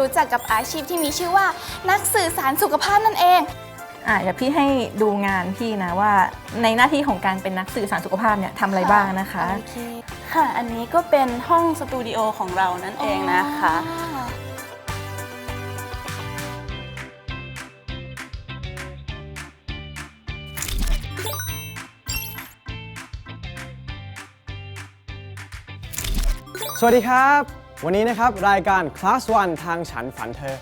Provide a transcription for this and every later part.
รู้จักกับอาชีพที่มีชื่อว่านักสื่อสารสุขภาพนั่นเอง อะเดี๋ยวพี่ให้ดูงานพี่นะว่าในหน้าที่ของการเป็นนักสื่อสารสุขภาพเนี่ยทำอะไรบ้างนะคะ โอเคค่ะ อันนี้ก็เป็นห้องสตูดิโอของเรานั่นเองนะคะอ๋อสวัสดีครับ วันนี้นะครับรายการ Class 1 ทางฉันฝันเธอ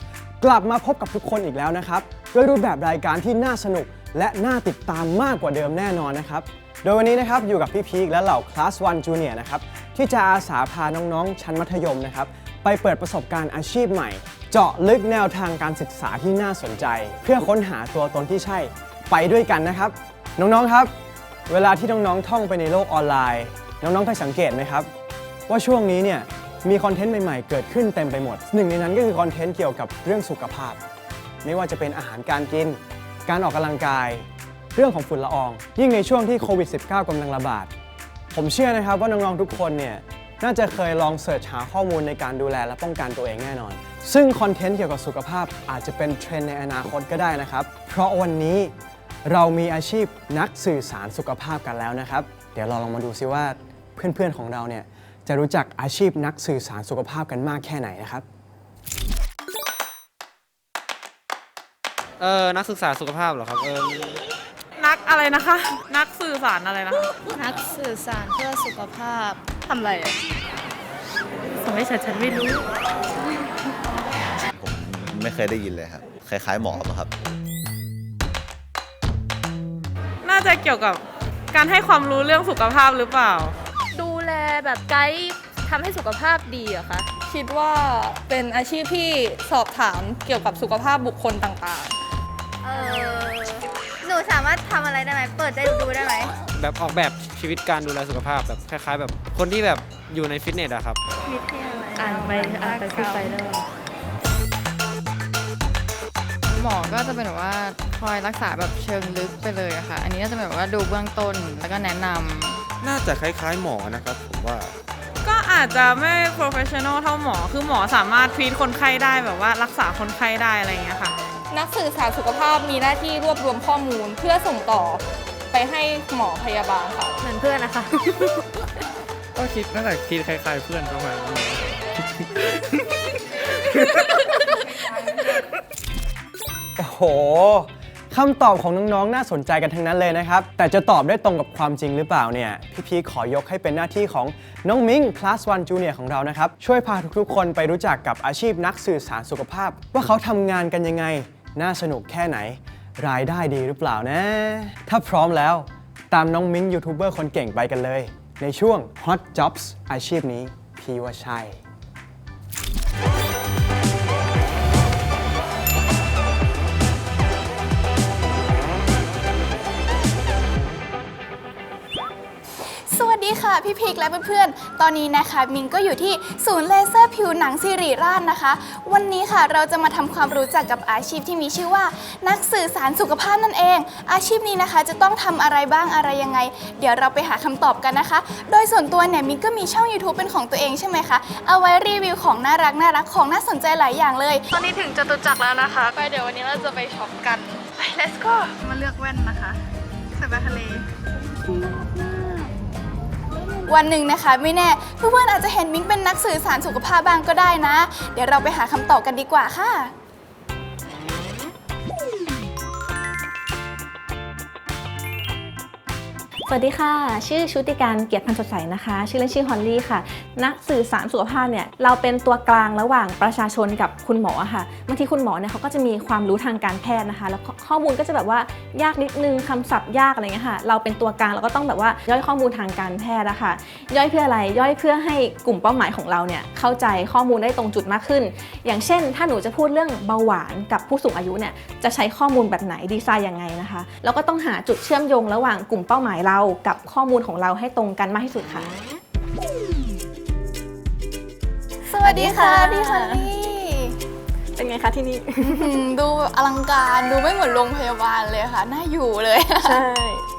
กลับมาพบกับทุกคนอีกแล้วนะครับด้วยรูปแบบรายการที่น่าสนุก และน่าติดตามมากกว่าเดิมแน่นอนนะครับ โดยวันนี้นะครับอยู่กับพี่พีคและเหล่า Class 1 Junior นะครับที่จะอาสาพาน้องๆ ชั้นมัธยมนะครับไปเปิดประสบการณ์อาชีพใหม่ เจาะลึกแนวทางการศึกษาที่น่าสนใจ เพื่อค้นหาตัวตนที่ใช่ไปด้วยกันนะครับ น้องๆครับ เวลาที่น้องๆท่องไปในโลกออนไลน์ น้องๆเคยสังเกตไหมครับ ว่าช่วงนี้เนี่ย มีคอนเทนต์ใหม่ๆ เกิดขึ้นเต็มไปหมด หนึ่งในนั้นก็คือคอนเทนต์เกี่ยวกับเรื่องสุขภาพ ไม่ว่าจะเป็นอาหารการกิน การออกกำลังกาย เรื่องของฝุ่นละออง ยิ่งในช่วงที่โควิด -19 กำลังระบาด ผมเชื่อนะครับว่าน้องๆทุกคนเนี่ยน่าจะเคยลองเสิร์ชหาข้อมูลในการดูแลและป้องกันตัวเองแน่นอน ซึ่งคอนเทนต์เกี่ยวกับสุขภาพอาจจะเป็นเทรนในอนาคตก็ได้นะครับ เพราะวันนี้เรามีอาชีพนักสื่อสารสุขภาพกันแล้วนะครับ เดี๋ยวเราลองมาดูซิว่าเพื่อนๆของเราเนี่ย จะรู้จักอาชีพนักสื่อสารสุขภาพกันมากแค่ไหนนะครับ เออนักศึกษาสุขภาพเหรอครับ เออนักอะไรนะคะ นักสื่อสารอะไรนะคะนักสื่อสารเพื่อสุขภาพทำอะไรอะสมัยฉันฉันไม่รู้ ผมไม่เคยได้ยินเลยครับ คล้ายๆหมอป่ะครับ น่าจะเกี่ยวกับการให้ความรู้เรื่องสุขภาพหรือเปล่าดู แลแบบไกด์ทำให้สุขภาพดีเหรอะคะคิดว่าเป็นอาชีพที่สอบถามเกี่ยวกับสุขภาพบุคคลต่างเออหนูสามารถทำอะไรได้ไหม เปิดได้ดูได้ไหม แบบออกแบบชีวิตการดูแลสุขภาพแบบคล้าย ๆ แบบคนที่แบบอยู่ในฟิตเนสอะครับอ่านไปอ่านไปพูดไปได้หมอก็จะเป็นแบบว่าคอยรักษาแบบเชิงลึกไปเลยอะค่ะ อันนี้ก็จะแบบว่าดูเบื้องต้นแล้วก็แนะนำ น่าจะคล้ายๆหมอนะครับผมว่า ก็อาจจะไม่ professional เท่าหมอ คือหมอสามารถทรีตคนไข้ได้แบบว่ารักษาคนไข้ได้อะไรอย่างเงี้ยค่ะๆนักสื่อสารสุขภาพมีหน้าที่รวบรวมข้อมูลเพื่อส่งต่อไปให้หมอพยาบาลค่ะ เหมือนเพื่อนนะคะ ก็คิดน่าจะคิดคล้ายๆเพื่อนประมาณนี้ โอ้โห คำตอบของน้องๆ น่าสนใจกันทั้งนั้นเลยนะครับ แต่จะตอบได้ตรงกับความจริงหรือเปล่าเนี่ย พี่พีขอยกให้เป็นหน้าที่ของน้องมิ้ง class 1 junior ของเรานะครับ ช่วยพาทุกๆ คนไปรู้จักกับอาชีพนักสื่อสารสุขภาพ ว่าเขาทำงานกันยังไง น่าสนุกแค่ไหน รายได้ดีหรือเปล่านะ ถ้าพร้อมแล้ว ตามน้องมิ้งยูทูบเบอร์คนเก่งไปกันเลย ในช่วง hot jobs อาชีพนี้พี่ว่าใช่ สวัสดีค่ะพี่พิกและเพื่อนๆ ตอนนี้นะคะมินก็อยู่ที่ศูนย์เลเซอร์ผิวหนังสิริราชนะคะ วันนี้ค่ะเราจะมาทำความรู้จักกับอาชีพที่มีชื่อว่า นักสื่อสารสุขภาพนั่นเอง อาชีพนี้นะคะจะต้องทำอะไรบ้างอะไรยังไง เดี๋ยวเราไปหาคำตอบกันนะคะ โดยส่วนตัวเนี่ยมินก็มีช่อง YouTube เป็นของตัวเองใช่ไหมคะเอาไว้รีวิวของน่ารักน่ารักของน่าสนใจหลายอย่างเลย ตอนนี้ถึงจตุจักรแล้วนะคะไปเดี๋ยววันนี้เราจะไปช็อปกันไป let's go มาเลือกแว่นนะคะใส่ไปทะเล วันหนึ่งนะคะ ไม่แน่เพื่อนๆอาจจะเห็นมิ้งเป็นนักสื่อสารสุขภาพบ้างก็ได้นะ เดี๋ยวเราไปหาคำตอบกันดีกว่าค่ะ สวัสดีค่ะ ชื่อชุติการเกียรติพันธ์สดใสนะคะ ชื่อเล่นชื่อฮอลลี่ค่ะ นักสื่อสารสุขภาพเนี่ยเราเป็นตัวกลางระหว่างประชาชนกับคุณหมอค่ะบางทีคุณหมอเนี่ยเขาก็จะมีความรู้ทางการแพทย์นะคะ แล้วข้อมูลก็จะแบบว่ายากนิดนึงคำศัพท์ยากอะไรเงี้ยค่ะ เราเป็นตัวกลางเราก็ต้องแบบว่าย่อยข้อมูลทางการแพทย์นะคะย่อยเพื่ออะไรย่อยเพื่อให้กลุ่มเป้าหมายของเราเนี่ยเข้าใจข้อมูลได้ตรงจุดมากขึ้น อย่างเช่น ถ้าหนูจะพูดเรื่องเบาหวานกับผู้สูงอายุเนี่ยจะใช้ข้อมูลแบบไหนดีไซน์ยังไงนะคะแล้วก็ต้องหาจุดเชื่อมโยงระหว่างกลุ่มเป้าหมายเรากับข้อมูลของเราให้ตรงกันมากที่สุดค่ะ สวัสดีค่ะพี่ฮอลลี่เป็นไงคะที่นี่ อืมดูแบบอลังการดูไม่เหมือนโรงพยาบาลเลยค่ะ น่าอยู่เลย ใช่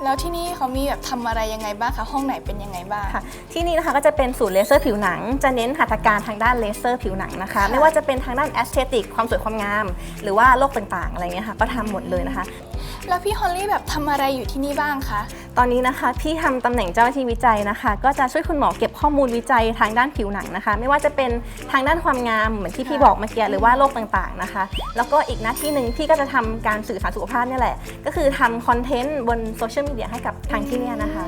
แล้วที่นี่เขามีแบบทำอะไรยังไงบ้างคะห้องไหนเป็นยังไงบ้าง ค่ะที่นี่นะคะก็จะเป็นศูนย์เลเซอร์ผิวหนัง จะเน้นหัตถการทางด้านเลเซอร์ผิวหนังนะคะ ไม่ว่าจะเป็นทางด้านแอสเตติกความสวยความงาม หรือว่าโรคต่างๆ อะไรเงี้ยค่ะ ก็ทำหมดเลยนะคะ แล้วพี่ฮอลลี่แบบทำอะไรอยู่ที่นี่บ้างคะ ตอนนี้นะคะพี่ทำตำแหน่งเจ้าหน้าที่วิจัยนะคะ ก็จะช่วยคุณหมอเก็บข้อมูลวิจัยทางด้านผิวหนังนะคะ ไม่ว่าจะเป็นทางด้านความงามเหมือนที่พี่บอกเมื่อกี้หรือว่าโรคต่างๆนะคะ แล้วก็อีกหน้าที่หนึ่งพี่ก็จะทำการสื่อสารสุขภาพเนี่ยแหละ ก็คือทำคอนเทนต์บนโซเชียลมีเดียให้กับทางที่เนี่ยนะคะ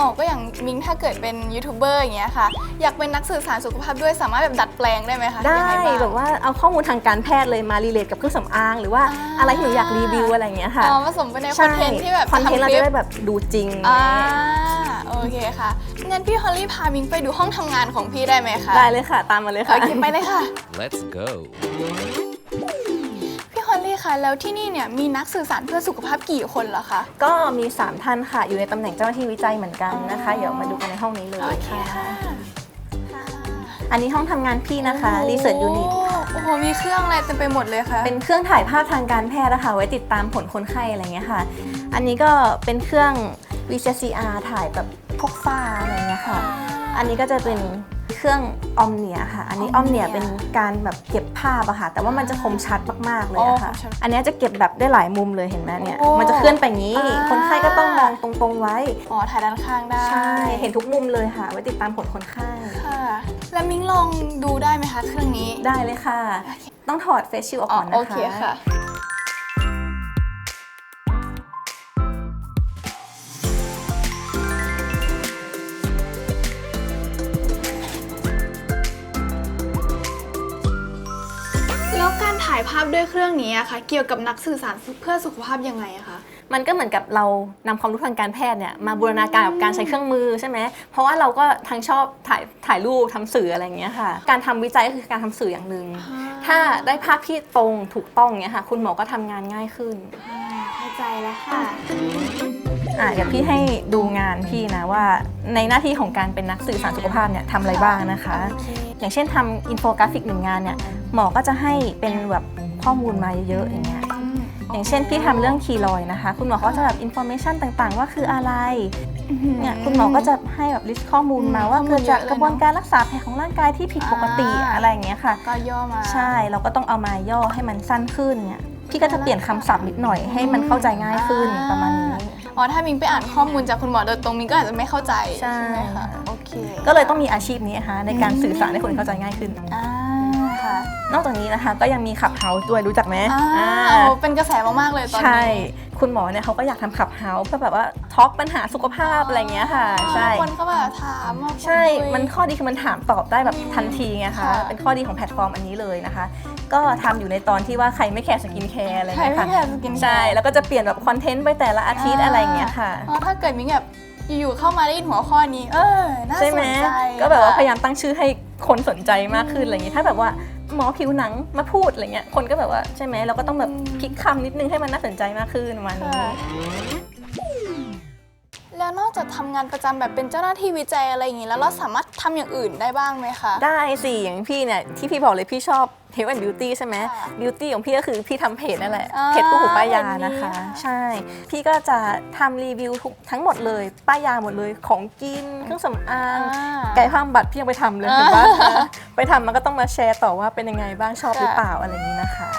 ออกก็อย่างมิงถ้าเกิดเป็นยูทูบเบอร์อย่างเงี้ยค่ะ อยากเป็นนักสื่อสารสุขภาพด้วยสามารถแบบดัดแปลงได้ไหมคะได้ยังงางแบบว่าเอาข้อมูลทางการแพทย์เลยมารีเลทกับเครื่องสำอาง หรือว่าอ่าอะไรที่หนูอยากรีวิวอะไรอย่างเงี้ยค่ะอ๋อผสมไปในคอนเทนต์ที่แบบคอนเทนต์เราทำคลิจะปได้แบบดูจริงอ่าโอเคค่ะงั้นพี่ฮอลลี่พามิงไปดูห้องทำงานของพี่ได้ไหมคะได้เลยค่ะ ตามมาเลยโอค่ะเคไปเลยค่ะ Let's go. พี่ฮอลลี่คะแล้วที่นี่เนี่ยมีนักสื่อสารเพื่อสุขภาพกี่คนเหรอคะ ก็มี 3 ท่านค่ะ อยู่ในตำแหน่งเจ้าหน้าที่วิจัยเหมือนกันนะคะ เดี๋ยวมาดูกันในห้องนี้เลยโอเคค่ะค่ะ อันนี้ห้องทำงานพี่นะคะ Research Unit โอ้โห มีเครื่องอะไรเต็มไปหมดเลยค่ะ เป็นเครื่องถ่ายภาพทางการแพทย์นะคะไว้ติดตามผลคนไข้อะไรเงี้ยค่ะ อันนี้ก็เป็นเครื่อง VCR ถ่ายแบบพวกฝ้าอะไรเงี้ยค่ะ อันนี้ก็จะเป็น เครื่องออมเนียค่ะ อันนี้ออมเนีย Omnia เป็นการแบบเก็บภาพอะค่ะ แต่ว่ามันจะคมชัดมากๆเลยอ๋ออะค่ะคมชัดอันเนี้ยจะเก็บแบบได้หลายมุมเลยเห็นไหมเนี่ย โอ้มันจะเคลื่อนไปอย่างนี้ อ่า คนไข้ก็ต้องมองตรงๆไว้ อ๋อถ่ายด้านข้างได้ใช่ เห็นทุกมุมเลยค่ะ ไว้ติดตามผลคนไข้ ค่ะ แล้วมิงลองดูได้ไหมคะเครื่องนี้ ได้เลยค่ะ ต้องถอดเฟซชิลออกอ๋อก่อนนะคะ โอเคค่ะ ภาพด้วยเครื่องนี้อะค่ะเกี่ยวกับนักสื่อสารเพื่อสุขภาพยังไงอะคะ มันก็เหมือนกับเรานำความรู้ทางการแพทย์เนี่ยมาบูรณาการกับการใช้เครื่องมือใช่ไหมเพราะว่าเราก็ทั้งชอบถ่ายถ่ายรูปทำสื่ออะไรอย่างเงี้ยค่ะ การทำวิจัยก็คือการทำสื่ออย่างหนึ่งถ้าได้ภาพที่ตรงถูกต้องเงี้ยค่ะคุณหมอก็ทำงานง่ายขึ้นเข้าใจแล้วค่ะ อะเดี๋ยวพี่ให้ดูงานพี่นะว่าในหน้าที่ของการเป็นนักสื่อสารสุขภาพเนี่ยทำอะไรบ้างนะคะ อย่างเช่นทำอินโฟกราฟิกหนึ่งงานเนี่ยหมอก็จะให้เป็นแบบ ข้อมูลมาเยอะๆอย่างเงี้ยอย่างเช่นพี่ทำเรื่องคีรอยด์นะคะ คุณหมอก็จะแบบอินโฟเมชันต่างๆ ว่าคืออะไรเนี่ยคุณหมอก็จะให้แบบลิสต์ข้อมูลมาว่าข้อมูเกิลดเยจากอะเลยกระบวนการรักษาแผลของร่างกายที่ผิดปกติอ่าอะไรอย่างเงี้ยค่ะ ก็ย่อมา ใช่เราก็ต้องเอามาย่อให้มันสั้นขึ้นเนี่ยพี่ก็จะเปลี่ยนคำศัพท์นิดหน่อยให้มันเข้าใจง่ายขึ้นประมาณนี้อ๋อถ้ามิงไปอ่านข้อมูลจากคุณหมอโดยตรงมิงก็อาจจะไม่เข้าใจใช่ไหมคะโอเคก็เลยต้องมีอาชีพนี้นะคะในการสื่อสารให้คนเข้าใจง่ายขึ้นอ่า ค่ะนอกจากนี้นะคะก็ยังมีขับเฮาส์ด้วยรู้จักไหมอ่าอ่าโอ้เป็นกระแสมากๆเลยตอนนี้ใช่คุณหมอเนี่ยเขาก็อยากทำขับเฮาส์เพื่อแบบว่าท็อกปัญหาสุขภาพอะไรเงี้ยค่ะ ใช่ คนก็แบบถามมาใช่ คุย มันข้อดีคือมันถามตอบได้แบบทันทีไงคะ ค่ะ เป็นข้อดีของแพลตฟอร์มอันนี้เลยนะคะ ก็ทำอยู่ในตอนที่ว่าใครไม่แคร์สกินแคร์อะไรใครเงี้ยไม่ค่ะ แคร์สกินแคร์ ใช่ แล้วก็จะเปลี่ยนแบบคอนเทนต์ไปแต่ละอาทิตย์อะไรอย่างเงี้ยค่ะอ๋อถ้าเกิดมิงแบบอยู่ๆเข้ามาได้ยินหัวข้อนี้ เออน่าใช่สไหมนใจก็แบบว่าค่ะพยายามตั้งชื่อให้คนสนใจมากขึ้นอะไรอย่างงี้ ถ้าแบบว่า หมอผิวหนังมาพูดอะไรเงี้ยคนก็แบบว่าใช่ไหมเราก็ต้องแบบพลิกคำนิดนึงให้มันน่าสนใจมากขึ้นประมาณนี้ ค่ะ แล้วนอกจากทำงานประจำแบบเป็นเจ้าหน้าที่วิจัยอะไรอย่างนี้แล้วเราสามารถทำอย่างอื่นได้บ้างไหมคะ ได้สิ อย่างพี่เนี่ย ที่พี่บอกเลยพี่ชอบ Health and Beauty ใช่ไหม ค่ะ Beauty ของพี่ก็คือพี่ทำเพจนั่นแหละ อ่าเพจตู้หูป้ายาเพจนี้นะคะค่ะ ใช่ พี่ก็จะทำรีวิวทุกทั้งหมดเลย ป้ายาหมดเลย ของกิน เครื่องสำอาง อ่า ไก่ภาพบัตรพี่ยังไปทำเลยอ่าเห็นปะไปทำมันก็ต้องมาแชร์ต่อว่าเป็นยังไงบ้างชอบหรือเปล่าอะไรอย่างนี้นะคะ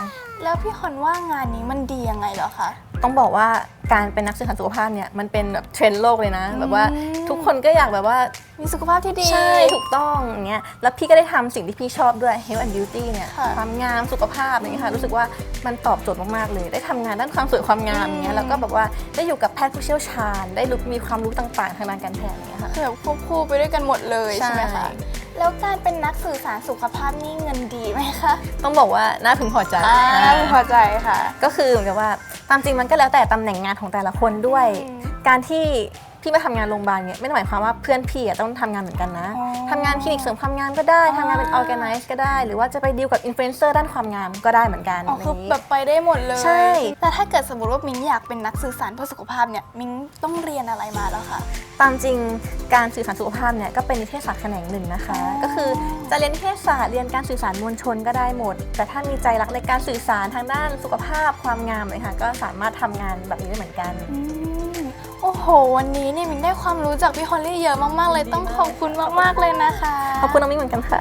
แล้วพี่ฮอนว่างานนี้มันดียังไงเหรอคะ ต้องบอกว่าการเป็นนักสื่อสารสุขภาพเนี่ยมันเป็นแบบเทรนด์โลกเลยนะ แบบว่าอืมทุกคนก็อยากแบบว่ามีสุขภาพที่ดีใช่ถูกต้องอย่างเงี้ยแล้วพี่ก็ได้ทำสิ่งที่พี่ชอบด้วย Health and Beauty เนี่ยค่ะความงามสุขภาพอย่างเงี้ยค่ะรู้สึกว่ามันตอบโจทย์มากๆเลย ได้ทำงานด้านความสวยความงามอย่างเงี้ยแล้วก็แบบว่าได้อยู่กับแพทย์ผู้เชี่ยวชาญ ได้รู้มีความรู้ต่างๆ ทางด้านการแพทย์อย่างเงี้ยค่ะคือแบบควบคู่ไปด้วยกันหมดเลยใช่ใช่ไหมคะ แล้วการเป็นนักสื่อสารสุขภาพนี่เงินดีไหมคะต้องบอกว่าน่าพึงพอใจอ่าอ่าพอใจค่ะ ก็คือเหมือนกับว่าตามจริงมันก็แล้วแต่ตำแหน่งงานของแต่ละคนด้วยอืมการที่ ที่มาทำงานโรงพยาบาลเนี่ยไม่ได้หมายความว่าเพื่อนพี่อะต้องทำงานเหมือนกันนะอ๋อ ทำงานคลินิกเสริมความงามก็ได้ทำงานเป็น organize ก็ได้ หรือว่าจะไปดีลกับอินฟลูเอนเซอร์ด้านความงามก็ได้เหมือนกันอ๋ออะไรอคือย่างนี้ แบบไปได้หมดเลยใช่ แต่ถ้าเกิดสมมติว่ามิงอยากเป็นนักสื่อสารเพื่อสุขภาพเนี่ย มิงต้องเรียนอะไรมาแล้วคะตามจริงการสื่อสารสุขภาพเนี่ยก็เป็นนิเทศศาสตร์แขนงหนึ่งนะคะ ก็คือจะเรียนนิเทศศาสตร์เรียนการสื่อสารมวลชนก็ได้หมด แต่ถ้ามีใจรักในการสื่อสารทางด้านสุขภาพความงามเลยค่ะก็สามารถทำงานแบบนี้ได้เหมือนกัน อืม โอ้โห วันนี้เนี่ยมิงได้ความรู้จากพี่ฮอลลี่เยอะมากๆ เลยต้องขอบคุณมากๆเลยนะคะขอบคุณน้องมิ้งเหมือนกันค่ะ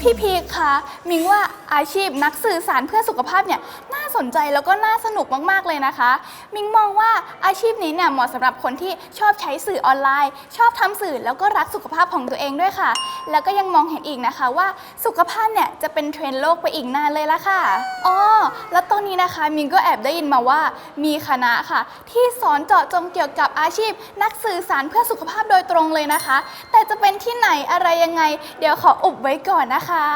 พี่พีคคะมิงว่าอาชีพนักสื่อสารเพื่อสุขภาพเนี่ยน่า สนใจแล้วก็น่าสนุกมากๆเลยนะคะ มิงมองว่าอาชีพนี้เนี่ยเหมาะสำหรับคนที่ชอบใช้สื่อออนไลน์ ชอบทำสื่อแล้วก็รักสุขภาพของตัวเองด้วยค่ะ แล้วก็ยังมองเห็นอีกนะคะว่าสุขภาพเนี่ยจะเป็นเทรนด์โลกไปอีกนานเลยละค่ะอ๋อแล้วตอนนี้นะคะมิงก็แอบได้ยินมาว่ามีคณะค่ะ ที่สอนเจาะจงเกี่ยวกับอาชีพ นักสื่อสารเพื่อสุขภาพโดยตรงเลยนะคะ แต่จะเป็นที่ไหนอะไรยังไง เดี๋ยวขออุบไว้ก่อนนะคะ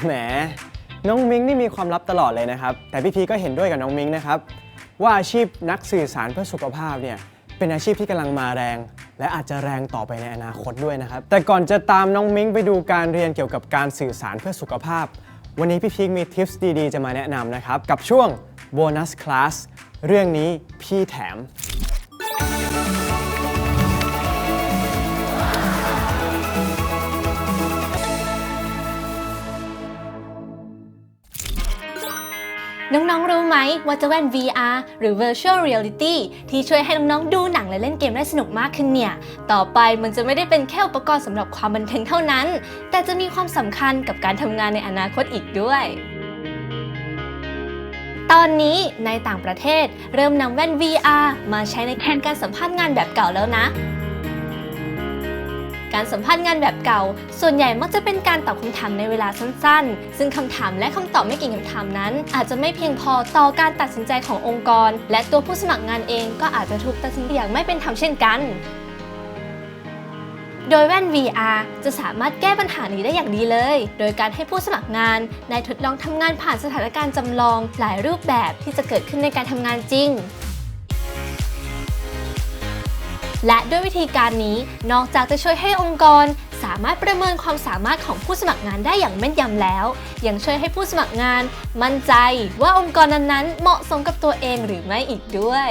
แหม น้องมิงนี่มีความลับตลอดเลยนะครับ แต่พี่พีก็เห็นด้วยกับน้องมิงนะครับ ว่าอาชีพนักสื่อสารเพื่อสุขภาพเนี่ยเป็นอาชีพที่กำลังมาแรง และอาจจะแรงต่อไปในอนาคตด้วยนะครับ แต่ก่อนจะตามน้องมิงไปดูการเรียนเกี่ยวกับการสื่อสารเพื่อสุขภาพ วันนี้พี่พีคมีทิปส์ดีๆ จะมาแนะนำนะครับ กับช่วงโบนัสคลาสเรื่องนี้พี่แถม น้องๆ รู้ไหมว่าจะแว่น VR หรือ Virtual Reality ที่ช่วยให้น้องๆ ดูหนังและเล่นเกมได้สนุกมากขึ้นเนี่ย ต่อไปมันจะไม่ได้เป็นแค่อุปกรณ์สำหรับความบันเทิงเท่านั้น แต่จะมีความสำคัญกับการทำงานในอนาคตอีกด้วย ตอนนี้ในต่างประเทศเริ่มนำแว่น VR มาใช้ในแทนการสัมภาษณ์งานแบบเก่าแล้วนะ การสัมภาษณ์งานแบบเก่า ส่วนใหญ่มักจะเป็นการตอบคำถามในเวลาสั้นๆ ซึ่งคำถามและคำตอบไม่กี่คำถามนั้น อาจจะไม่เพียงพอต่อการตัดสินใจขององค์กร และตัวผู้สมัครงานเองก็อาจจะถูกตัดสินอย่างไม่เป็นธรรมเช่นกันโดยแว่น VR จะสามารถแก้ปัญหานี้ได้อย่างดีเลย โดยการให้ผู้สมัครงานได้ทดลองทำงานผ่านสถานการณ์จำลองหลายรูปแบบที่จะเกิดขึ้นในการทำงานจริง และด้วยวิธีการนี้นอกจากจะช่วยให้องค์กร สามารถประเมินความสามารถของผู้สมัครงานได้อย่างแม่นยำแล้ว ยังช่วยให้ผู้สมัครงาน มั่นใจว่าองค์กรนั้นๆ เหมาะสมกับตัวเองหรือไม่อีกด้วย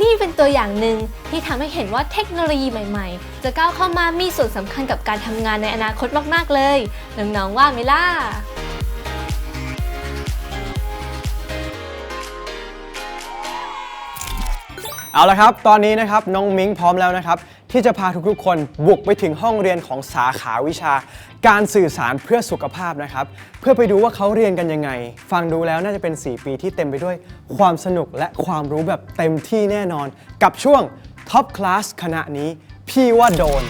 นี่เป็นตัวอย่างหนึ่งที่ทำให้เห็นว่าเทคโนโลยีใหม่ๆ จะก้าวเข้ามามีส่วนสำคัญกับการทำงานในอนาคตมากๆเลยน้องๆว่าไหมล่ะ เอาละครับ ตอนนี้นะครับน้องมิ้งพร้อมแล้วนะครับ ที่จะพาทุกๆคนบุกไปถึงห้องเรียนของสาขาวิชา การสื่อสารเพื่อสุขภาพนะครับ เพื่อไปดูว่าเขาเรียนกันยังไง ฟังดูแล้วน่าจะเป็น 4 ปีที่เต็มไปด้วยความสนุกและความรู้แบบเต็มที่แน่นอน กับช่วงท็อปคลาสคณะนี้พี่ว่าโดน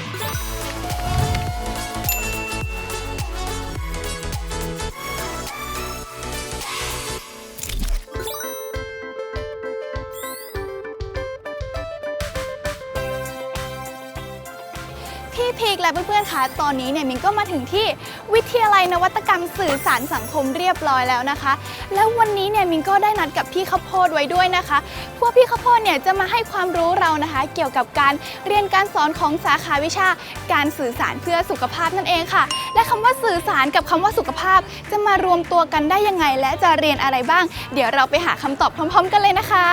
พี่พีคและเพื่อนๆคะตอนนี้เนี่ยมินก็มาถึงที่วิทยาลัยนวัตกรรมสื่อสารสังคมเรียบร้อยแล้วนะคะ แล้ววันนี้เนี่ยมินก็ได้นัดกับพี่ข้าวโพดไว้ด้วยนะคะ พวกพี่ข้าวโพดเนี่ยจะมาให้ความรู้เรานะคะ เกี่ยวกับการเรียนการสอนของสาขาวิชา การสื่อสารเพื่อสุขภาพนั่นเองค่ะ และคำว่าสื่อสารกับคำว่าสุขภาพ จะมารวมตัวกันได้ยังไง และจะเรียนอะไรบ้าง เดี๋ยวเราไปหาคำตอบพร้อม ๆ กันเลยนะคะ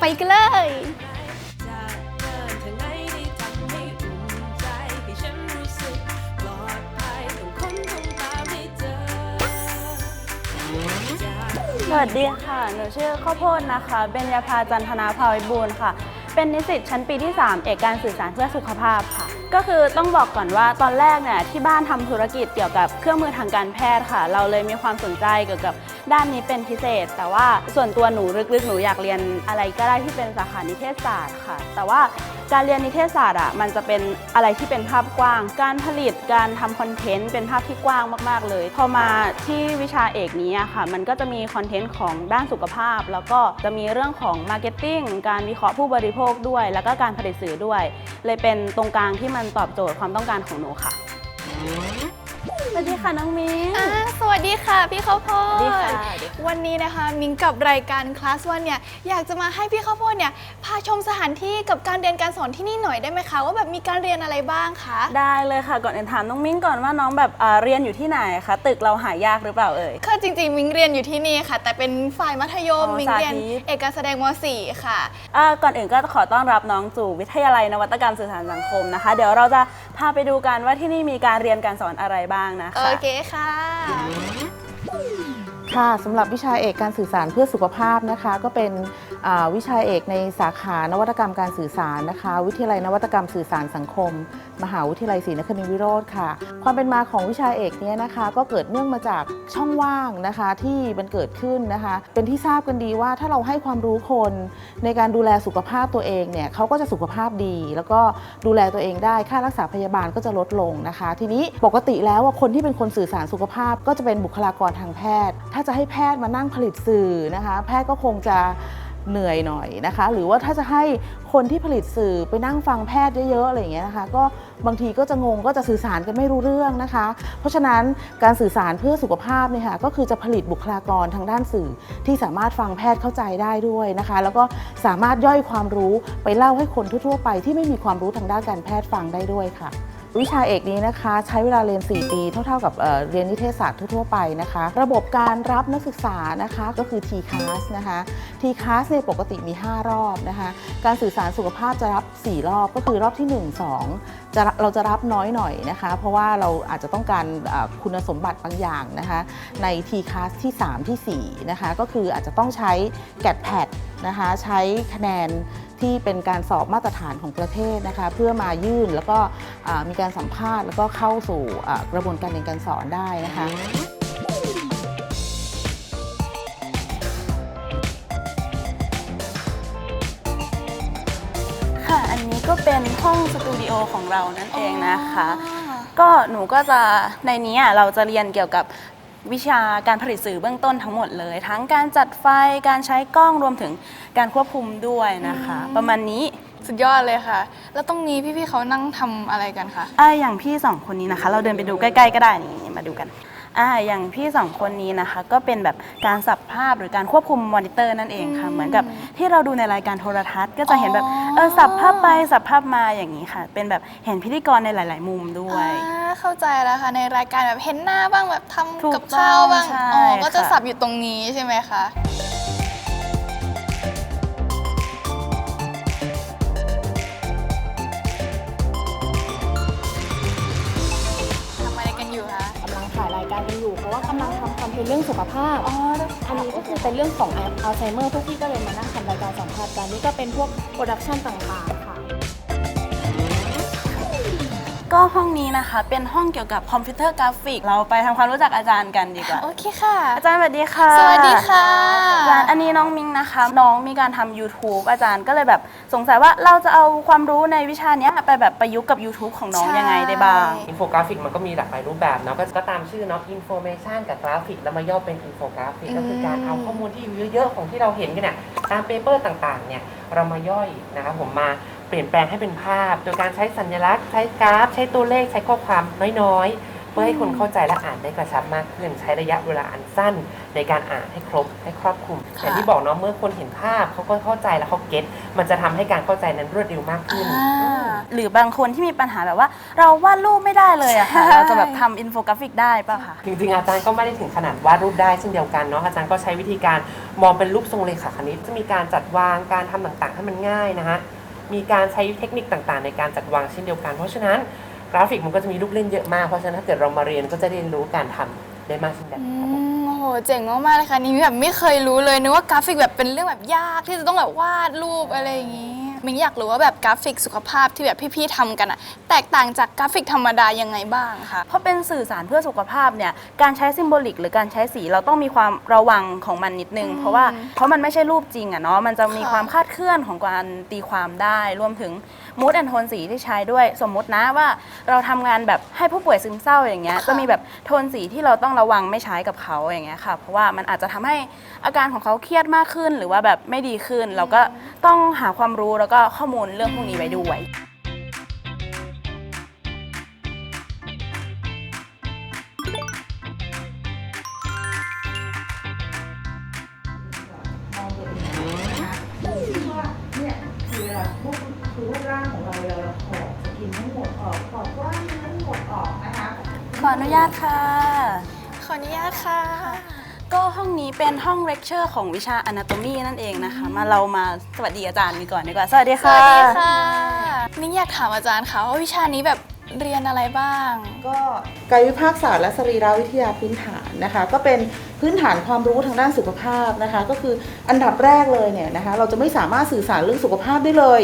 ไปกันเลย สวัสดีค่ะ หนูชื่อข้าวโพดนะคะ เบญญาภาจันทนาภาวิบูลย์ค่ะ เป็นนิสิตชั้นปีที่ 3 เอกการสื่อสารเพื่อสุขภาพค่ะ ก็คือต้องบอกก่อนว่าตอนแรกเนี่ยที่บ้านทำธุรกิจเกี่ยวกับเครื่องมือทางการแพทย์ค่ะ เราเลยมีความสนใจเกี่ยวกับด้านนี้เป็นพิเศษ แต่ว่าส่วนตัวหนูลึกๆ หนูอยากเรียนอะไรก็ได้ที่เป็นสาขานิเทศศาสตร์ค่ะ แต่ว่า การเรียนนิเทศศาสตร์อะมันจะเป็นอะไรที่เป็นภาพกว้าง การผลิตการทำคอนเทนต์เป็นภาพที่กว้างมาก ๆ เลย พอมาที่วิชาเอกนี้ค่ะ มันก็จะมีคอนเทนต์ของด้านสุขภาพ แล้วก็จะมีเรื่องของมาร์เก็ตติ้งการวิเคราะห์ผู้บริโภคด้วย แล้วก็การผลิตสื่อด้วย เลยเป็นตรงกลางที่มันตอบโจทย์ความต้องการของหนูค่ะ สวัสดีค่ะน้องมิ้ง อ่าสสวัสดีค่ะพี่ข้าวโพดสวัสดีค่ะ วันนี้นะคะมิงกับรายการคลาสวันเนี่ยอยากจะมาให้พี่ข้าวโพดเนี่ยพาชมสถานที่กับการเรียนการสอนที่นี่หน่อยได้ไหมคะ ว่าแบบมีการเรียนอะไรบ้างคะได้เลยค่ะ ก่อนอื่นถามน้องมิ้นก่อนว่าน้องแบบอ่าเรียนอยู่ที่ไหนคะตึกเราหายากหรือเปล่าเอ่ย คือจริงๆมิงเรียนอยู่ที่นี่ค่ะ แต่เป็นฝ่ายมัธยมอ๋อมิงเรียนสาธิต เอกการแสดงม .4 ค่ะ อ่าก่อนอื่นก็ขอต้อนรับน้องสู่วิทยาลัยนวัตกรรมสื่อสารสังคมนะคะ เดี๋ยวเราจะพาไปดูกันว่าที่นี่มีการเรียนการสอนอะไรบ้างนะคะโอเคค่ะ ค่ะสำหรับวิชาเอกการสื่อสารเพื่อสุขภาพนะคะ ก็เป็นอ่า วิชาเอกในสาขานวัตกรรมการสื่อสารนะคะ วิทยาลัยนวัตกรรมสื่อสารสังคม มหาวิทยาลัยศรีนครินทรวิโรธค่ะ ความเป็นมาของวิชาเอกนี้นะคะ ก็เกิดเนื่องมาจากช่องว่างนะคะที่มันเกิดขึ้นนะคะ เป็นที่ทราบกันดีว่าถ้าเราให้ความรู้คนในการดูแลสุขภาพตัวเองเนี่ยเขาก็จะสุขภาพดี แล้วก็ดูแลตัวเองได้ค่ารักษาพยาบาลก็จะลดลงนะคะ ทีนี้ปกติแล้วว่าคนที่เป็นคนสื่อสารสุขภาพก็จะเป็นบุคลากรทางแพทย์ ถ้าจะให้แพทย์มานั่งผลิตสื่อนะคะ แพทย์ก็คงจะ เหนื่อยหน่อยนะคะ หรือว่าถ้าจะให้คนที่ผลิตสื่อไปนั่งฟังแพทย์เยอะๆอะไรอย่างเงี้ยนะคะ ก็บางทีก็จะงงก็จะสื่อสารกันไม่รู้เรื่องนะคะ เพราะฉะนั้นการสื่อสารเพื่อสุขภาพเนี่ยค่ะก็คือจะผลิตบุคลากรทางด้านสื่อที่สามารถฟังแพทย์เข้าใจได้ด้วยนะคะ แล้วก็สามารถย่อยความรู้ไปเล่าให้คนทั่วๆไปที่ไม่มีความรู้ทางด้านการแพทย์ฟังได้ด้วยค่ะ วิชาเอกนี้นะคะใช้เวลาเรียน 4 ปีเท่าๆกับเเรียนนิเทศศาสตร์ทั่วๆไปนะคะ ระบบการรับนักศึกษานะคะก็คือ T-CLASS นะคะ T-CLASS เนี่ยปกติมี 5 รอบนะคะ การสื่อสารสุขภาพจะรับ 4 รอบก็คือรอบที่ 1 2จะเราจะรับน้อยหน่อยนะคะ เพราะว่าเราอาจจะต้องการคุณสมบัติบางอย่างนะคะใน T-CLASS ที่ 3 ที่4นะคะก็คืออาจจะต้องใช้ GAT-PAD นะคะใช้คะแนนที่เป็นการสอบมาตรฐานของประเทศนะคะเพื่อมายื่นแล้วก็อ่ามีการสัมภาษณ์ แล้วก็เข้าสู่อ่ากระบวนการเรียนการสอนได้นะคะค่ะอันนี้ก็เป็นห้องสตูดิโอของเรานั่นเองนะคะ ก็หนูก็จะในนี้อะเราจะเรียนเกี่ยวกับ วิชาการผลิตสื่อเบื้องต้นทั้งหมดเลย ทั้งการจัดไฟการใช้กล้องรวมถึงการควบคุมด้วยนะคะ ประมาณนี้ สุดยอดเลยค่ะ แล้วตรงนี้พี่ๆเขานั่งทำอะไรกันคะ อ่าอย่างพี่สองคนนี้นะคะ เราเดินไปดูใกล้ ๆ ก็ได้นี่มาดูกัน อ่าอย่างพี่สองคนนี้นะคะ ก็เป็นแบบการสับภาพหรือการควบคุมมอนิเตอร์นั่นเองค่ะ เหมือนกับที่เราดูในรายการโทรทัศน์ ก็จะเห็นแบบเออสับภาพไปสับภาพมาอย่างนี้ค่ะ เป็นแบบเห็นพิธีกรในหลาย ๆ มุมด้วยอ่าเข้าใจแล้วค่ะในรายการแบบเห็นหน้าบ้างแบบทำถูกกับข้าวบ้างต้องใช่อ๋อก็จะค่ะ สับอยู่ตรงนี้ใช่ไหมคะ คอนเทนต์เรื่องสุขภาพ อ๋ออันนี้ก็คือเป็นเรื่องของอัลไซเมอร์พวกพี่ก็เลยมานั่งทำรายการสัมภาษณ์กันนี่ก็เป็นพวกโปรดักชันต่างๆ ก็ห้องนี้นะคะ เป็นห้องเกี่ยวกับคอมพิวเตอร์กราฟิก เราไปทำความรู้จักอาจารย์กันดีกว่า โอเคค่ะ อาจารย์สวัสดีค่ะ สวัสดีค่ะ อาจารย์อันนี้น้องมิงนะคะ น้องมีการทำ YouTube อาจารย์ก็เลยแบบสงสัยว่าเราจะเอาความรู้ในวิชาเนี้ยไปแบบประยุกต์กับ YouTube ของน้องยังไงได้บ้าง อินโฟกราฟิกมันก็มีหลากหลายรูปแบบเนาะก็ก็ตามชื่อเนาะอินโฟเมชันกับกราฟิกแล้วมาย่อเป็นอินโฟกราฟิกก็คือการเอาข้อมูลที่อยู่เยอะๆ ของที่เราเห็นกันเนี่ยตามเปเปอร์ต่างๆเนี่ยเรามาย่อยนะครับผมมา เปลี่ยนแปลงให้เป็นภาพ โดยการใช้สัญลักษณ์ ใช้กราฟ ใช้ตัวเลข ใช้ข้อความน้อยๆ เพื่อให้คนเข้าใจและอ่านได้กระชับมากขึ้น ใช้ระยะเวลาอันสั้น ในการอ่านให้ครบให้ครอบคลุมอย่างที่บอกเนาะเมื่อคนเห็นภาพเขาก็เข้าใจแล้วเขาเก็ตมันจะทำให้การเข้าใจนั้นรวดเร็วมากขึ้นหรือบางคนที่มีปัญหาแบบว่า เราวาดรูปไม่ได้เลยอะค่ะใช่เราจะแบบทำอินโฟกราฟิกได้ป่ะคะ จริงๆ อาจารย์ก็ไม่ได้ถึงขนาดวาดรูปได้เช่นเดียวกันเนาะอาจารย์ก็ใช้วิธีการมองเป็นรูปทรงเลขาคณิตจะมีการจัดวางการทำต่างๆ ให้มันง่ายนะฮะ มีการใช้เทคนิคต่างๆ ในการจัดวางเช่นเดียวกัน เพราะฉะนั้นกราฟิกมันก็จะมีลูกเล่นเยอะมาก เพราะฉะนั้นถ้าเกิดเรามาเรียนก็จะเรียนรู้การทำได้มากขึ้นแบบครับผมโอ้โหเจ๋งมากๆเลยค่ะนี่แบบไม่เคยรู้เลยนึกว่ากราฟิกแบบเป็นเรื่องแบบยากที่จะต้องแบบวาดรูปอะไรอย่างงี้ มิงอยากรู้ว่าแบบกราฟิกสุขภาพที่แบบพี่ๆทำกันอะแตกต่างจากกราฟิกธรรมดายังไงบ้างคะ เพราะเป็นสื่อสารเพื่อสุขภาพเนี่ยการใช้ซิมโบลิก หรือการใช้สีเราต้องมีความระวังของมันนิดนึง เพราะว่าเพราะมันไม่ใช่รูปจริงอะเนาะมันจะมีค่ะ ความคลาดเคลื่อนของการตีความได้รวมถึง มูดแอนโทนสีที่ใช้ด้วย สมมุตินะว่าเราทำงานแบบให้ผู้ป่วยซึมเศร้าอย่างเงี้ยจะมีแบบโทนสีที่เราต้องระวังไม่ใช้กับเขาอย่างเงี้ยค่ะ เพราะว่ามันอาจจะทำให้อาการของเขาเครียดมากขึ้น หรือว่าแบบไม่ดีขึ้น เราก็ต้องหาความรู้แล้วก็ข้อมูลเรื่องพวกนี้ไว้ด้วย ขออนุญาตค่ะ ขออนุญาตค่ะ ก็ห้องนี้เป็นห้องเลคเชอร์ของวิชา anatomy นั่นเองนะคะ มาเรามาสวัสดีอาจารย์กันก่อนดีกว่า สวัสดีค่ะ มิ้งอยากถามอาจารย์ค่ะว่าวิชานี้แบบเรียนอะไรบ้าง ก็กายวิภาคศาสตร์และสรีรวิทยาพื้นฐานนะคะ ก็เป็น พื้นฐานความรู้ทางด้านสุขภาพนะคะ ก็คืออันดับแรกเลยเนี่ยนะคะ เราจะไม่สามารถสื่อสารเรื่องสุขภาพได้เลย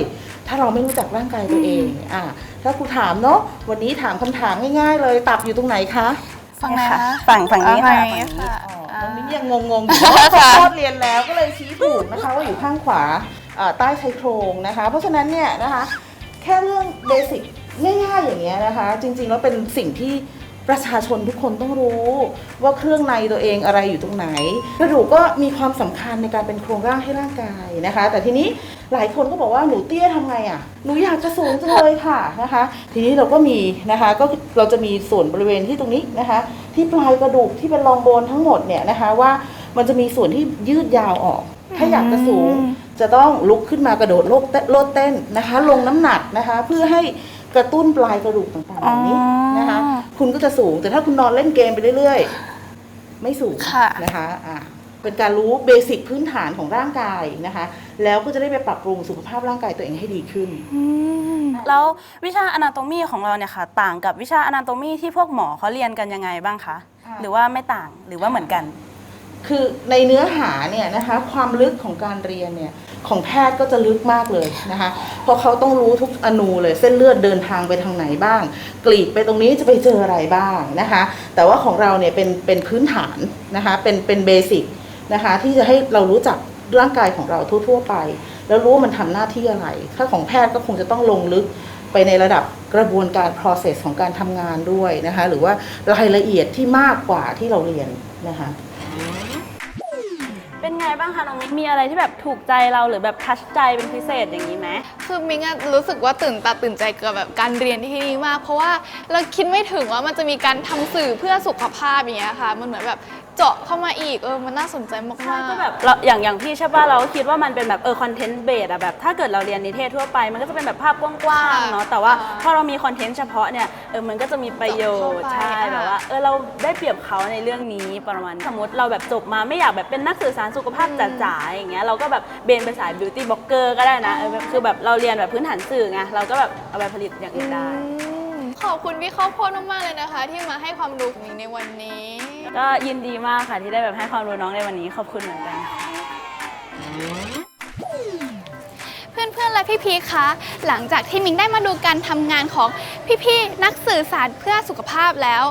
ถ้าเราไม่รู้จักร่างกายตัวเองอ่าถ้าครูถามเนาะวันนี้ถามคำถามง่ายๆ เลยตับอยู่ตรงไหนคะฝั่งไหนคะฝั่งฝั่งนี้ค่ะฝั่งนี้ฝั่งนี้ค่ะน้องมิ้นยังงงๆอยู่เพราะว่าคลอดเรียนแล้วก็เลยชี้ถูกนะคะว่าอยู่ข้างขวาเอ่อใต้ชายโครงนะคะ เพราะฉะนั้นเนี่ยนะคะแค่เรื่องเบสิกง่ายๆอย่างเงี้ยนะคะ จริงๆแล้วเป็นสิ่งที่ ประชาชนทุกคนต้องรู้ว่าเครื่องในตัวเองอะไรอยู่ตรงไหน กระดูกก็มีความสำคัญในการเป็นโครงร่างให้ร่างกายนะคะ แต่ทีนี้หลายคนก็บอกว่าหนูเตี้ยทำไงอะหนูอยากจะสูงจังเลยค่ะนะคะ ทีนี้เราก็มีนะคะก็เราจะมีส่วนบริเวณที่ตรงนี้นะคะ ที่ปลายกระดูกที่เป็นรองโบนทั้งหมดเนี่ยนะคะว่ามันจะมีส่วนที่ยืดยาวออก ถ้าอยากจะสูงจะต้องลุกขึ้นมากระโดดโลดเต้นนะคะ ลงน้ำหนักนะคะ เพื่อให้กระตุ้นปลายกระดูกต่างๆเหล่านี้ คะคุณก็จะสูง แต่ถ้าคุณนอนเล่นเกมไปเรื่อยๆ ไม่สูงค่ะนะคะอ่าเป็นการรู้เบสิกพื้นฐานของร่างกายนะคะ แล้วก็จะได้ไปปรับปรุงสุขภาพร่างกายตัวเองให้ดีขึ้น แล้ววิชา Anatomy ของเราเนี่ยค่ะ ต่างกับวิชา Anatomy ที่พวกหมอเขาเรียนกันยังไงบ้างคะ หรือว่าไม่ต่างหรือว่าเหมือนกัน คือในเนื้อหาเนี่ยนะคะความลึกของการเรียนเนี่ย ของแพทย์ก็จะลึกมากเลยนะคะเพราะเขาต้องรู้ทุกอนูเลยเส้นเลือดเดินทางไปทางไหนบ้าง กรีดไปตรงนี้จะไปเจออะไรบ้างนะคะ แต่ว่าของเราเนี่ยเป็นเป็นพื้นฐานนะคะเป็นเป็นเบสิกนะคะที่จะให้เรารู้จักร่างกายของเราทั่ว ๆ ไป แล้วรู้ว่ามันทำหน้าที่อะไร ถ้าของแพทย์ก็คงจะต้องลงลึกไปในระดับกระบวนการ process ของการทำงานด้วยนะคะ หรือว่ารายละเอียดที่มากกว่าที่เราเรียนนะคะ เป็นไงบ้างคะน้องมิ้นมีอะไรที่แบบถูกใจเราหรือแบบทัชใจเป็นพิเศษอย่างนี้ไหม คือมิงอะรู้สึกว่าตื่นตาตื่นใจเกับแบบการเรียนที่นี่มาก เพราะว่าเราคิดไม่ถึงว่ามันจะมีการทำสื่อเพื่อสุขภาพอย่างเงี้ยค่ะ มันเหมือนแบบ เจาะเข้ามาอีกเออมันน่าสนใจมากๆก็แบบเราอย่างอย่างพี่ใช่ป่ะเราก็คิดว่ามันเป็นแบบเออคอนเทนต์เบสอะแบบถ้าเกิดเราเรียนนิเทศทั่วไป มันก็จะเป็นแบบภาพกว้างๆเนาะแต่ว่าพอเรามีคอนเทนต์เฉพาะเนี่ยเออมันก็จะมีประโยชน์เจาะเข้าไปใช่อะ แบบว่าเออเราได้เปรียบเขาในเรื่องนี้ประมาณสมมติเราแบบจบมาไม่อยากแบบเป็นนักสื่อสารสุขภาพจ๋าๆอย่างเงี้ยเราก็แบบเบนไปสายบิวตี้บล็อกเกอร์ก็ได้นะเออแบบคือแบบเราเรียนแบบพื้นฐานสื่อไงเราก็แบบเอาไปผลิตอย่างอื่นได้ขอบคุณพี่ข้าวโพดมากๆเลยนะคะ ที่มาให้ความรู้กับมิงในวันนี้ ก็ยินดีมากค่ะที่ได้แบบให้ความรู้น้องในวันนี้ขอบคุณเหมือนกันเพื่อนๆ และพี่พีคคะ หลังจากที่มิงได้มาดูการทำงานของพี่ๆ นักสื่อสารเพื่อสุขภาพแล้ว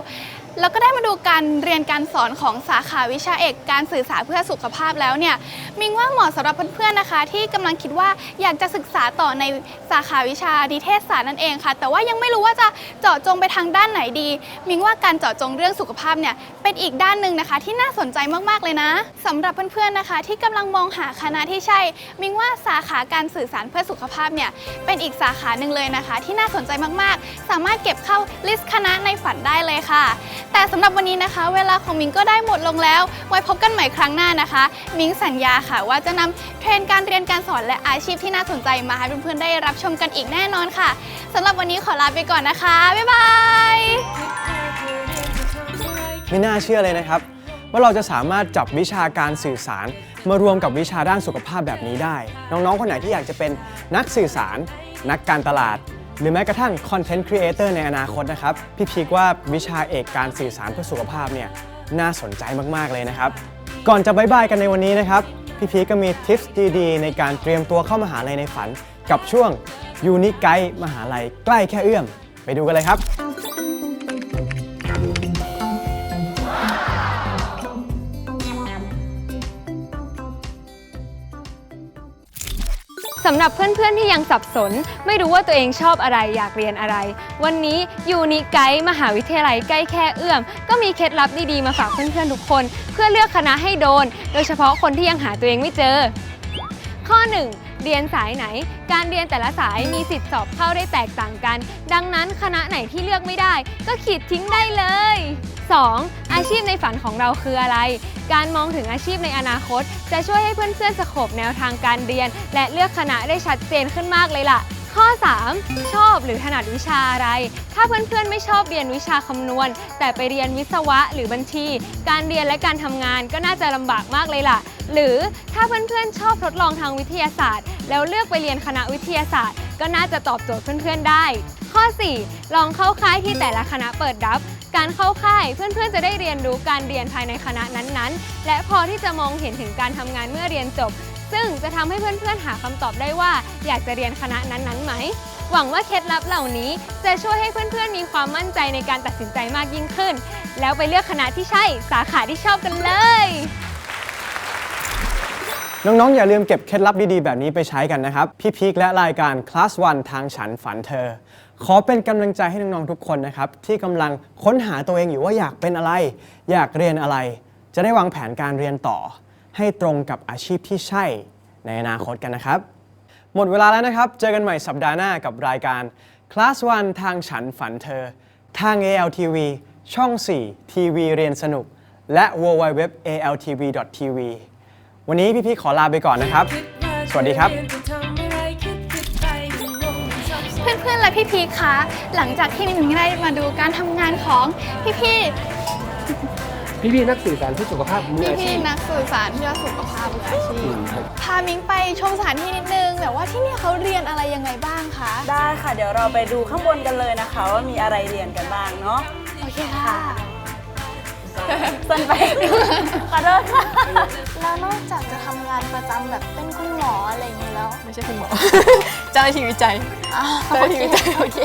แล้วก็ได้มาดูการเรียนการสอนของสาขาวิชาเอก การสื่อสารเพื่อสุขภาพแล้วเนี่ยมิงว่าเหมาะสำหรับเพื่อนๆนะคะ ที่กำลังคิดว่าอยากจะศึกษาต่อในสาขาวิชาดีเทศศาสตร์นั่นเองค่ะ แต่ว่ายังไม่รู้ว่าจะเจาะจงไปทางด้านไหนดี มิงว่าการเจาะจงเรื่องสุขภาพเนี่ยเป็นอีกด้านหนึ่งนะคะ ที่น่าสนใจมากๆเลยนะสำหรับเพื่อนๆนะคะ ที่กำลังมองหาคณะที่ใช่ มิงว่าสาขาการสื่อสารเพื่อสุขภาพเนี่ยเป็นอีกสาขาหนึ่งเลยนะคะ ที่น่าสนใจมากๆ สามารถเก็บเข้าลิสต์คณะในฝันได้เลยค่ะ แต่สำหรับวันนี้นะคะ เวลาของมิงก็ได้หมดลงแล้ว ไว้พบกันใหม่ครั้งหน้านะคะ มิงสัญญาค่ะว่าจะนำเทรนด์การเรียนการสอนและอาชีพที่น่าสนใจมาให้เพื่อนๆได้รับชมกันอีกแน่นอนค่ะสำหรับวันนี้ขอลาไปก่อนนะคะ บ๊ายบาย ไม่น่าเชื่อเลยนะครับ ว่าเราจะสามารถจับวิชาการสื่อสาร มารวมกับวิชาด้านสุขภาพแบบนี้ได้ น้องๆ คนไหนที่อยากจะเป็นนักสื่อสาร นักการตลาด หรือแม้กระทั่งคอนเทนต์ครีเอเตอร์ในอนาคตนะครับพี่พีกว่าวิชาเอกการสื่อสารเพื่อสุขภาพเนี่ยน่าสนใจมากๆเลยนะครับ ก่อนจะบายบายกันในวันนี้นะครับ พี่พีก็มีทิปส์ดีๆ ในการเตรียมตัวเข้ามหาลัยในฝัน กับช่วงยูนิไกด์มหาลัยใกล้แค่เอื้อม ไปดูกันเลยครับ สำหรับเพื่อนๆที่ยังสับสน ไม่รู้ว่าตัวเองชอบอะไรอยากเรียนอะไร วันนี้ยูนิไกด์มหาวิทยาลัยใกล้แค่เอื้อม ก็มีเคล็ดลับดีๆมาฝากเพื่อนๆทุกคน เพื่อเลือกคณะให้โดน โดยเฉพาะคนที่ยังหาตัวเองไม่เจอ ข้อ 1 เรียนสายไหน การเรียนแต่ละสายมีสิทธิ์สอบเข้าได้แตกต่างกัน ดังนั้นคณะไหนที่เลือกไม่ได้ ก็ขีดทิ้งได้เลย 2. อาชีพในฝันของเราคืออะไร การมองถึงอาชีพในอนาคต จะช่วยให้เพื่อนๆสะขบแนวทางการเรียน และเลือกคณะได้ชัดเจนขึ้นมากเลยล่ะ ข้อ 3 ชอบหรือถนัดวิชาอะไร ถ้าเพื่อนๆไม่ชอบเรียนวิชาคำนวณ แต่ไปเรียนวิศวะหรือบัญชี การเรียนและการทำงานก็น่าจะลำบากมากเลยล่ะ หรือถ้าเพื่อนๆชอบทดลองทางวิทยาศาสตร์ แล้วเลือกไปเรียนคณะวิทยาศาสตร์ ก็น่าจะตอบโจทย์เพื่อนๆได้ ข้อ 4 ลองเข้าค่ายที่แต่ละคณะเปิดรับการเข้าค่ายเพื่อนๆจะได้เรียนรู้การเรียนภายในคณะนั้นๆ และพอที่จะมองเห็นถึงการทำงานเมื่อเรียนจบ ซึ่งจะทำให้เพื่อนๆหาคำตอบได้ว่า อยากจะเรียนคณะนั้นๆไหม หวังว่าเคล็ดลับเหล่านี้จะช่วยให้เพื่อนๆมีความมั่นใจในการตัดสินใจมากยิ่งขึ้น แล้วไปเลือกคณะที่ใช่สาขาที่ชอบกันเลย น้องๆ อย่าลืมเก็บเคล็ดลับดีๆ แบบนี้ไปใช้กันนะครับ พี่พีคและรายการ Class 1 ทางฉันฝันเธอ ขอเป็นกำลังใจให้น้องๆ ทุกคนนะครับ ที่กำลังค้นหาตัวเองอยู่ว่าอยากเป็นอะไร อยากเรียนอะไร จะได้วางแผนการเรียนต่อ ให้ตรงกับอาชีพที่ใช่ในอนาคตกันนะครับ หมดเวลาแล้วนะครับ เจอกันใหม่สัปดาห์หน้ากับรายการ Class 1 ทางฉันฝันเธอ ทาง ALTV ช่อง 4 ทีวีเรียนสนุก และ www.altv.tv วันนี้พี่ๆขอลาไปก่อนนะครับ สวัสดีครับ เพื่อนๆและพี่พีคะ หลังจากที่มิงได้มาดูการทำงานของพี่พี่ พี่ๆนักสื่อสารเพื่อสุขภาพมือพี่อาพี่ชีพนักสื่อสารเพื่อสุขภาพมืออาชีพพามิงไปชมสถานที่นิดนึงแบบว่าที่นี่เขาเรียนอะไรยังไงบ้างคะได้ค่ะ เดี๋ยวเราไปดูข้างบนกันเลยนะคะ ว่ามีอะไรเรียนกันบ้างเนาะโอเคค่ะสันไป ขอโทษค่ะ แล้วนอกจากจะทำงานประจำแบบเป็นคุณหมออะไรอย่างนี้แล้วไม่ใช่คุณหมอ เจ้าหน้าที่วิจัยอ่าเจ้าหน้าที่วิจัยโอเค